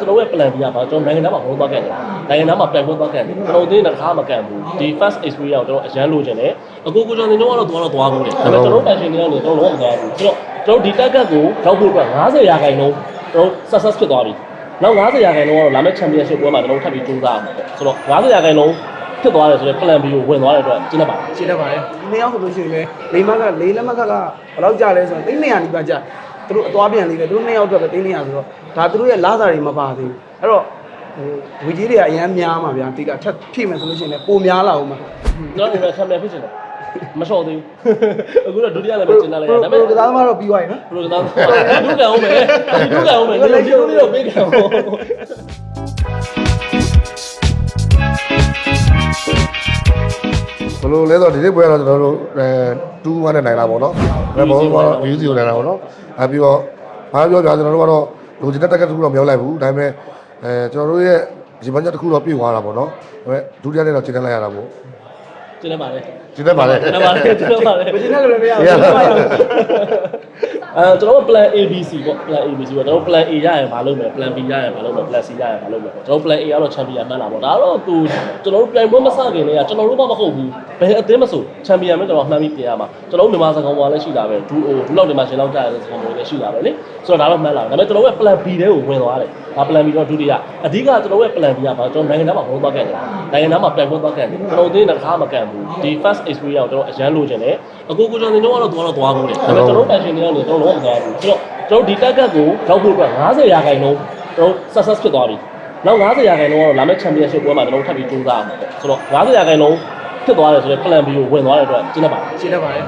ကျွန်တော်ရဲ့ plan ပြရပါကျွန်တော်နိုင်ငံသားမှာဘုံသွားခဲ့တယ်နိုင်ငံသားမှာပြန်ခွင့်သွားခဲ့တယ်ကျွန်တော်အသေးနဲ့တစ်ခါမကန်ဘူးဒီ first experience ကိုကျွန်တော်အရန်လိုချင်တယ်အကိုကိုကျွန်တော်တို့ကတော့သွားတော့သွားဘူးလေဒါပေမဲ့ကျွန်တော် passion တွေကနေကျွန်တော်လုံးဝမသွားဘူးဆိုတော့ကျွန်တော်ဒီ target ကိုရောက်ဖို့အတွက်90ရာခိုင်နှုန်းကျွန်တော် success ဖြစ်သွားပြီနောက်90ရာခိုင်နှုန်းကတော့လာမယ့် championship ပွဲမှာကျွန်တော်ထပ်ပြီးကြိုးစားအောင်ပေါ့ဆိုတော့90ရာခိုင်နှုန်းဖြစ်သွားတယ်ဆိုတော့ plan B ကိုဝင်သွားတဲ့အတွက်ကျင်းတတ်ပါတယ်ရှင်းတတ်ပါတယ်ဒီနေ့ရောက်ဆိုလို့ရှိရင်လည်းလိမ္မာကလေးလက်မခက်ကဘယ်လောက်ကြာလဲဆိုတော့သိန်း200နီးပါးကြာ သူတို့အသွားပြန်လေးပဲသူတို့နှစ်ယောက်အတွက်ပဲသိန်း200ဆိုတော့ဒါသူတို့ရဲ့လာစာတွေမပါသေးဘူးအဲ့တော့ဟိုဝီကြီးတွေကအရန်များမှာဗျာဒီကထပ်ဖြည့်မယ်ဆိုလို့ရှိရင်လည်းပိုများလာအောင်မှာကျွန်တော်ဒီမှာ champion ဖြစ်ချင်တယ်မလျှော့သေးဘူးအခုတော့ဒုတိယလည်းပဲကျင်းတတ်လိုက်ရဒါပေပမဲ့ရိုကစားသမားတော့ပြီးသွားပြီနော်ဘယ်လိုလဲဒုက္ခအောင်မယ်ဒုက္ခအောင်မယ်ဒီလိုဒီလိုလေးတော့ပေးကြအောင် ဘယ်လိုလဲဆိုတော့ဒီနေ့ပွဲကတော့ကျွန်တော်တို့အဲ2 1နဲ့နိုင်တာပေါ့နော်။ဒါပေါ်တော့ view စီကိုနိုင်တာပေါ့နော်။အဲပြီးတော့ဘာပြောပြကျွန်တော်တို့ကတော့လူချင်းတက်တက်တစ်ခုတော့မရောက်လိုက်ဘူး။ဒါပေမဲ့အဲကျွန်တော်တို့ရဲ့ဒီဘက်ချက်တစ်ခုတော့ပြည့်သွားတာပေါ့နော်။ဒါပေမဲ့ဒုတိယနေ့တော့ကျင်းလိုက်ရတာပေါ့ကျင်းနေပါလေ။ကျင်းလိုက်ပါလေကျင်းနေပါလေကျင်းနေပါလေမကျင်းတဲ့လူလည်းမရဘူးရပါဘာဘူးလို့ အဲကျွန်တော်တို့ plan ABC ပေါ့ plan ABC ပေါ့ကျွန်တော်တို့ plan A ရရင်မလုပ်မယ် plan B ရရင်မလုပ်မယ် plan C ရရင်မလုပ်မယ်ပေါ့ကျွန်တော်တို့ plan A ကတော့ champion မှန်းတာပေါ့ဒါကတော့သူကျွန်တော်တို့ plan ပွဲမစခင်လေးကကျွန်တော်တို့မှမဟုတ်ဘူးဘယ်အသင်းမဆို champion ပဲကျွန်တော်မှန်းပြီးပြင်ရမှာကျွန်တော်တို့မြန်မာစကားပေါ်လည်းရှိတာပဲဒူအိုဒူလောက်ဒီမှာရှင်လောက်ကြရတဲ့စကားပေါ်လည်းရှိတာပဲလေဆိုတော့ဒါတော့မှန်းလာဒါပေမဲ့ကျွန်တော်တို့ရဲ့ plan B ထဲကိုဝင်သွားတယ်ဒါ plan B တော့ဒုတိယအဓိကကျွန်တော်တို့ရဲ့ plan B ကပါကျွန်တော်နိုင်ငံသားမှာဘုံသွားခဲ့တယ်နိုင်ငံသားမှာပြန်ခွင့်သွားခဲ့တယ်ကျွန်တော်တို့တစ်ခါမကန်ဘူးဒီ first experience ကိုကျွန်တော်အရန်လိုချင်တယ် အကိုကိုကျွန်တော်တို့ကတော့သွားတော့သွားဘူးလေဒါပေမဲ့ကျွန်တော် passion တွေကနေကျွန်တော်လုံးဝမသွားဘူးဆိုတော့ကျွန်တော်ဒီ target ကိုရောက်ဖို့အတွက်90ရာခိုင်နှုန်းကျွန်တော် success ဖြစ်သွားပြီနောက်90ရာခိုင်နှုန်းကတော့လာမယ့် championship ပွဲမှာကျွန်တော်ထပ်ပြီးကြိုးစားအောင်ပေါ့ဆိုတော့90ရာခိုင်နှုန်းဖြစ်သွားတယ်ဆိုတော့ plan B ကိုဝင်သွားတဲ့အတွက်ကျင်းတတ်ပါတယ်ရှင်းတတ်ပါတယ်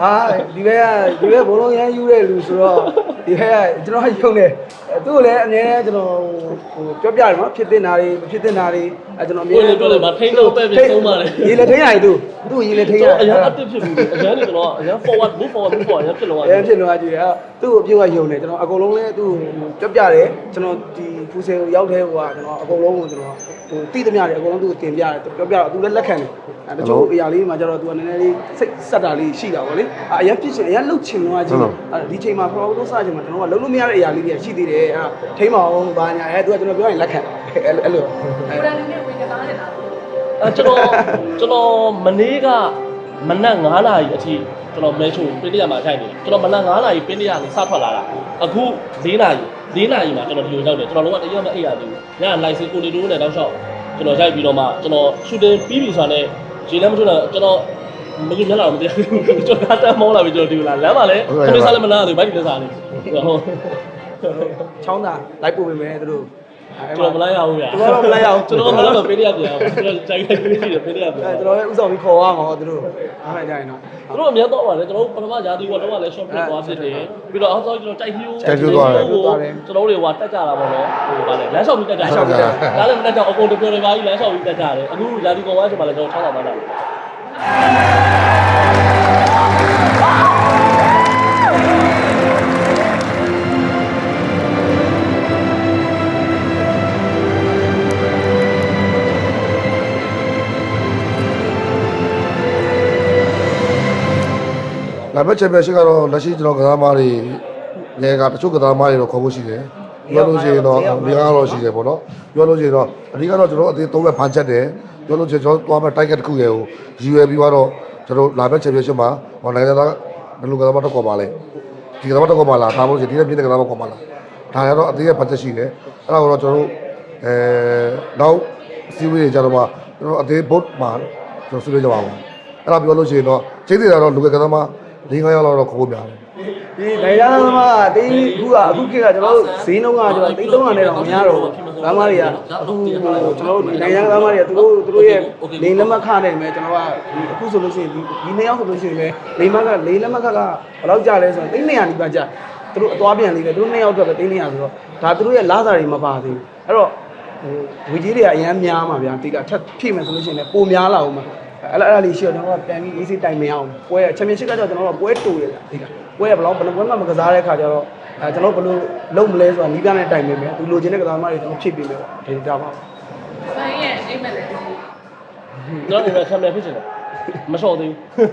လောက်ရုံလေးလေအာဒီဘက်ကဒီဘက်ဘုံလုံးရမ်းယူတဲ့လူဆိုတော့ဒီဘက်ကကျွန်တော်ယုံတယ် သူ့ကိုလည်းအများနဲ့ကျွန်တော်ဟိုပြောပြတယ်နော်ဖြစ်တင်တာတွေမဖြစ်တင်တာတွေအဲကျွန်တော်အများကိုယ်လည်းပြောတယ်မထိန်းလို့ပဲ့ပြီးသုံးပါလေရေလည်းထိန်းရတယ်သူသူ့ကိုရေလည်းထိန်းရကျွန်တတော်ယ်အရင် active ဖြစ်ပြီးအရင်ကကျွန်တော်အရင် forward move forward move forward အရင်ဖြစ်လို့အဲဖြစ်လို့အကြည့်ရသူ့ကိုပြုတ်ရယုံတယ်ကျွန်တော်အကုန်လုံးလည်းသူ့ကိုပြောပြတယ်ကျွန်တော်ဒီဖူဆယ်ကိုရောက်တဲ့ဟိုကကျွန်တော်အကုန်လုံးကိုကျွန်တော်ဟိုတိသမျှတွေအကုန်လုံးသူ့ကိုတင်ပြတယ်ပြောပြတော့သူလည်းလက်ခံတယ်အဲတချို့အရာလေးမှာကျတော့သူကနည်းနည်းလေးစိတ်ဆက်တာလေးရှိတာပေါ့လေအဲအရင်ဖြစ်ချင်အရင်လှုပ်ချင်တော့ကြည့်အဲဒီချိန်မှာ pro တော့စချိန်မှာကျွန်တော်ကလုံးလို့မရတဲ့အရာလေးတွေရှိသေးတယ်အဲထိမ့်မအောင်ဘာညာအဲသူကကျွန်တော်ပြောရင်လက်ခံအဲ့အဲ့လိုအဲအဲကျွန်တော်ကျွန်တော်မနေ့ကမနက်9နာရီအထိကျွန်တော်မဲချိုပင်းတရမှာထိုင်နေတယ်ကျွန်တော်မနက်9နာရီပင်းတရကနေစထွက်လာတာအခု4နာရီ4နာရီမှာကျွန်တော်ဒီလိုရောက်တယ်ကျွန်တော်လုံးဝတရမအိပ်ရသေးဘူးညလိုက်စီကိုလီတိုးနဲ့တောက်လျှောက်ကျွန်တော်ရိုက်ပြီးတော့မှကျွန်တော်ရှူတင်ပြီးပြီဆိုတာနဲ့ရေလည်းမထွန်းတော့ကျွန်တော်မကြည့်မျက်လာတော့မတရားဘူးကျွန်တော်ကတမ်းမောင်းလာပြီးကျွန်တော်ဒီလာလမ်းမှာလည်းခမင်းစားလည်းမနာသေးဘူးဘိုက်လည်းစားနေဟုတ် ချောင်းသာလိုက်ပို့ပေးမယ်သူတို့အဲကျွန်တော်မလိုက်ရဘူးဗျာကျွန်တော်တော့မလိုက်ရဘူးကျွန်တော်မလိုက်တော့ပေးရပြန်အောင်ကျွန်တော်ကြိုက်ကြိုက်ပေးရတယ်ပေးရပြန်အဲကျွန်တော်လည်းဥဆောင်ပြီးခေါ်ရမှာဟောသူတို့အားလိုက်ကြရင်တော့သူတို့အများတော့ပါတယ်ကျွန်တော်တို့ပထမရာသီကတော့လည်း short play သွားဖြစ်တယ်ပြီးတော့အောက်ဆုံးကျွန်တော်တိုက်ဟီးတိုက်ဟီးသွားတယ်ကျွန်တော်တို့တွေကတက်ကြတာပေါ့နော်ဟိုဗာလေလမ်းလျှောက်ပြီးတက်ကြတာဒါလည်းမတက်ကြအကုန်တပြောတွေပါကြီးလမ်းလျှောက်ပြီးတက်ကြတယ်အခုရာသီကောင်ဝိုင်းဆိုမှလည်းကျွန်တော်6000ပါတာ လာမယ့်ချန်ပီယံရှစ်ကတော့လက်ရှိကျွန်တော်ကစားသမားတွေငယ်ကတချို့ကစားသမားတွေတော့ခေါ်ဖို့ရှိတယ်ပြောလို့ရှိရင်တော့ဒီကားတော့ရှိတယ်ပေါ့နော်ပြောလို့ရှိရင်တော့အဓိကတော့ကျွန်တော်အသေးသုံးဘက်ဖန်ချက်တယ်ပြောလို့ရှိရင်ကျွန်တော်သွားမဲ့တိုက်ကက်တစ်ခုရေကိုရည်ရွယ်ပြီးတော့ကျွန်တော်လာမယ့်ချန်ပီယံရှစ်မှာဟောနိုင်ငံသားဘယ်လိုကစားသမားတော့ခေါ်ပါလဲဒီကစားသမားတော့ခေါ်ပါလားဒါမှမဟုတ်ဒီနေ့ပြည့်တဲ့ကစားသမားခေါ်ပါလားဒါရတော့အသေးရဲ့ဖန်ချက်ရှိတယ်အဲ့ဒါကိုတော့ကျွန်တော်တို့အဲနောက်စီဝေးကြတော့မှကျွန်တော်အသေးဘုတ်မှာကျွန်တော်ဆွေးနွေးကြပါဦးအဲ့ဒါပြောလို့ရှိရင်တော့ချိန်သေးတာတော့လူကကစားသမား ၄၅ရောက်တော့ခေါ်ဖို့များတယ်ဒီနိုင်ရသမားကတင်းအခုကအခုခေတ်ကကျွန်တော်တို့ဈေးနှုန်းကကျွန်တော်တင်း300နဲ့တော့မရတော့ဘူး။သမားတွေကအခုကျွန်တော်တို့နိုင်ရသမားတွေကသူတို့သူတို့ရဲ့လိန်လက်မခနဲ့မယ်ကျွန်တော်ကဒီအခုဆိုလို့ရှိရင်ဒီဒီနှစ်ယောက်ဆိုလို့ရှိရင်လည်းလိန်မကလိန်လက်မခကဘယ်လောက်ကြာလဲဆိုတော့တင်း200နီးပါးကြာသူတို့အသွားပြန်လေးပဲသူတို့နှစ်ယောက်အတွက်ပဲတင်း200ဆိုတော့ဒါသူတို့ရဲ့လာစာတွေမပါသေးဘူး။အဲ့တော့ဟိုဝီကြီးတွေကအရန်များမှာဗျာဒီကထပ်ဖြည့်မယ်ဆိုလို့ရှိရင်လည်းပိုများလာအောင်မှာ အဲ့လိုအဲ့ဒါလေးရှိတော့ကျွန်တော်ကပြန်ပြီး easy time မရအောင်ပွဲချန်ပီယံရှစ်ကကျတော့ကျွန်တော်ကပွဲတူရတယ်ဒီကပွဲကဘယ်လောက်ဘယ်လိုပွဲမှမကစားတဲ့ခါကျတော့အဲကျွန်တော်ဘယ်လိုလုံးမလဲဆိုတာနီးပြတဲ့ time ပဲသူလိုချင်တဲ့ကစားသမားတွေကျွန်တော်ဖြည့်ပေးမယ်ပေါ့ဒီတာပါဆိုင်ရဲ့အိမ်မက်လည်းကျွန်တော်ဒီမှာချန်ပီယံဖြစ်ချင်တယ်မလျှော့သေးဘူး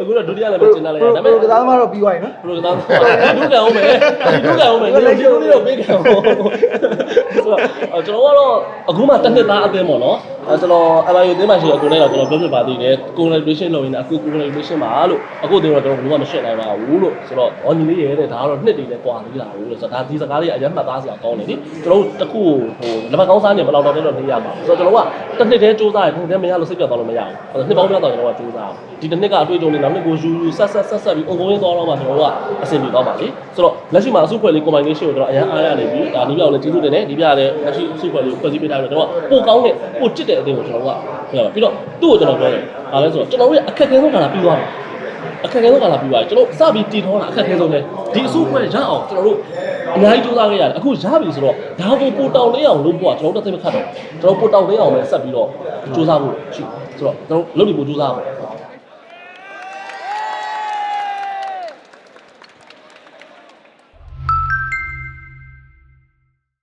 အခုတော့ဒုတိယလည်းပဲကျင်လာလိုက်ရဒါပေဘယ်မဲ့လိုကစားသမားတော့ပြီးသွားပြီနော်ဘယ်လိုကသားဒုက္ခအောင်မယ်ဒုက္ခအောင်မယ်ဒီလိုမျိုးတော့ပေးခံအောင်ဆို တော့ကျွန်တော်ကတော့အခုမှတစ်နှစ်သားအသင်းပေါ့နော်အဲကျွန်တော် MIU အသင်းမှာရှိတဲ့ကိုယ်နဲ့တော့ကျွန်တော်ပြောပြပါသေးတယ် congratulation လုပ်ရင်းနဲ့အခု congratulation ပါလို့အခုအသင်းတော့ကျွန်တော်ဘယ်လိုမှမရှင်းနိုင်ပါဘူးလို့ဆိုတော့အော်ညီလေးရဲ့တဲ့ဒါကတော့နှစ်တည်းနဲ့ကွာသေးတာဘူးလို့ဆိုတော့ဒါဒီစကားလေးအရင်မှတ်သားစရာကောင်းတယ်နိကျွန်တော်တခုဟိုလက်မကောင်းစားနေဘယ်လောက်တော့တော့နေရမှာဆိုတော့ကျွန်တော်ကတစ်နှစ်တည်းစူးစမ်းရင်တစ်နှစ်မရလို့စိတ်ပြတ်သွားလို့မရဘူးနှစ်ပေါင်းများတော့ကျွန်တော်ကစူးစမ်းဒီတစ်နှစ်ကအတွေ့အကြုံတွေနောက်နှစ်ကိုယူယူဆက်ဆက်ဆက်ဆက်ပြီးအုံကုန်းရင်းသွားတော့မှကျွန်တော်ကအဆင်ပြေသွားပါလေဆိုတော့လက်ရှိမှာအစုဖွဲ့လေး combination ကိုကျွန်တော်အရင်အားရနေပြီဒါဒီပြောင်းလည်းကျေးဇူးတင်တယ်ဒီပြလည်းလက်ရှိအစုဖွဲ့လေးကိုဖွဲ့စည်းပေးထားပြီးတော့ကျွန်တော်ကပိုကောင်းတဲ့ပိုချစ်တဲ့အသင်းကိုကျွန်တော်ကပြောပါပြီးတော့သူ့ကိုကျွန်တော်ပြောတယ်ဒါလဲဆိုတော့ကျွန်တော်ရဲ့အခက်အခဲဆုံးကလာပြီးသွားတယ်အခက်အခဲဆုံးကလာပြီးသွားတယ်ကျွန်တော်စပြီးတည်ထောတာအခက်အခဲဆုံးလေဒီအစုဖွဲ့ရအောင်ကျွန်တော်တို့အများကြီးစူးစမ်းခဲ့ရတယ်အခုရပြီဆိုတော့ဒါကိုပိုတောင်းလေးအောင်လုပ်ဖို့ကကျွန်တော်တို့သိမခတ်တော့ကျွန်တော်ပိုတောင်းလေးအောင်ပဲဆက်ပြီးတော့စူးစမ်းဖို့ရှိဆိုတော့ကျွန်တော်လုပ်ပြီးပိုစူးစမ်းပါ